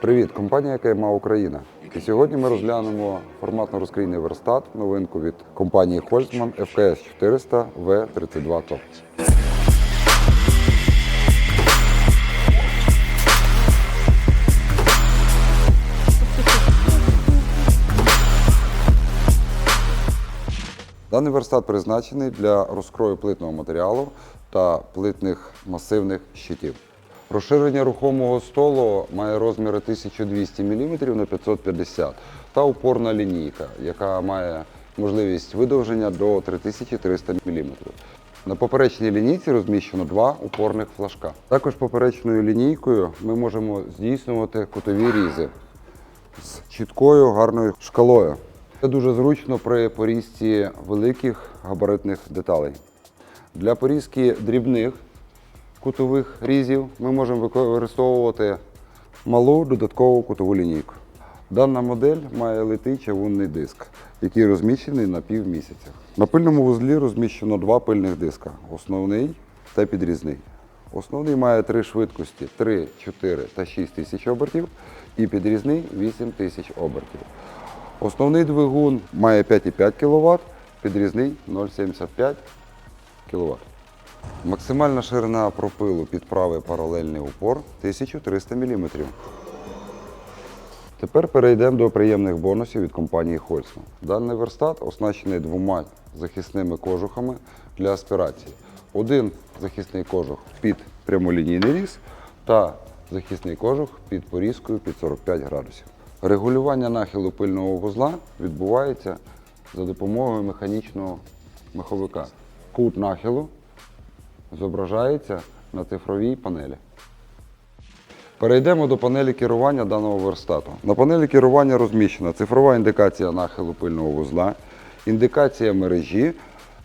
Привіт, компанія КМА Україна. І сьогодні ми розглянемо форматно розкрійний верстат, новинку від компанії Holzmann FKS 400 V32 Top. Даний верстат призначений для розкрою плитного матеріалу та плитних масивних щитів. Розширення рухомого столу має розміри 1200 мм на 550 та упорна лінійка, яка має можливість видовження до 3300 мм. На поперечній лінійці розміщено два упорних флажка. Також поперечною лінійкою ми можемо здійснювати кутові різи з чіткою гарною шкалою. Це дуже зручно при порізці великих габаритних деталей. Для порізки дрібних кутових різів ми можемо використовувати малу додаткову кутову лінійку. Дана модель має литий чавунний диск, який розміщений на півмісяця. На пильному вузлі розміщено два пильних диска основний та підрізний. Основний має три швидкості 3, 4 та 6 тисяч обертів, і підрізний 8 тисяч обертів. Основний двигун має 5,5 кВт, підрізний 0,75 кВт. Максимальна ширина пропилу під правий паралельний упор 1300 мм. Тепер перейдемо до приємних бонусів від компанії Holzmann. Даний верстат оснащений двома захисними кожухами для аспірації. Один захисний кожух під прямолінійний різ та захисний кожух під порізкою під 45 градусів. Регулювання нахилу пильного вузла відбувається за допомогою механічного маховика. Кут нахилу зображається на цифровій панелі. Перейдемо до панелі керування даного верстату. На панелі керування розміщена цифрова індикація нахилу пильного вузла, індикація мережі,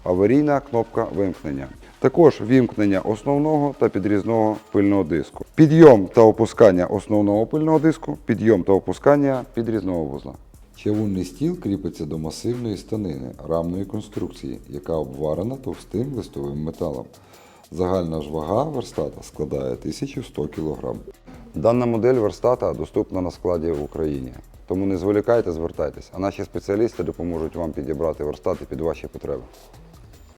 аварійна кнопка вимкнення. Також вімкнення основного та підрізного пильного диску. Підйом та опускання основного пильного диску, підйом та опускання підрізного вузла. Чавунний стіл кріпиться до масивної станини рамної конструкції, яка обварена товстим листовим металом. Загальна ж вага верстата складає 1100 кг. Дана модель верстата доступна на складі в Україні. Тому не зволікайте, звертайтесь, а наші спеціалісти допоможуть вам підібрати верстати під ваші потреби.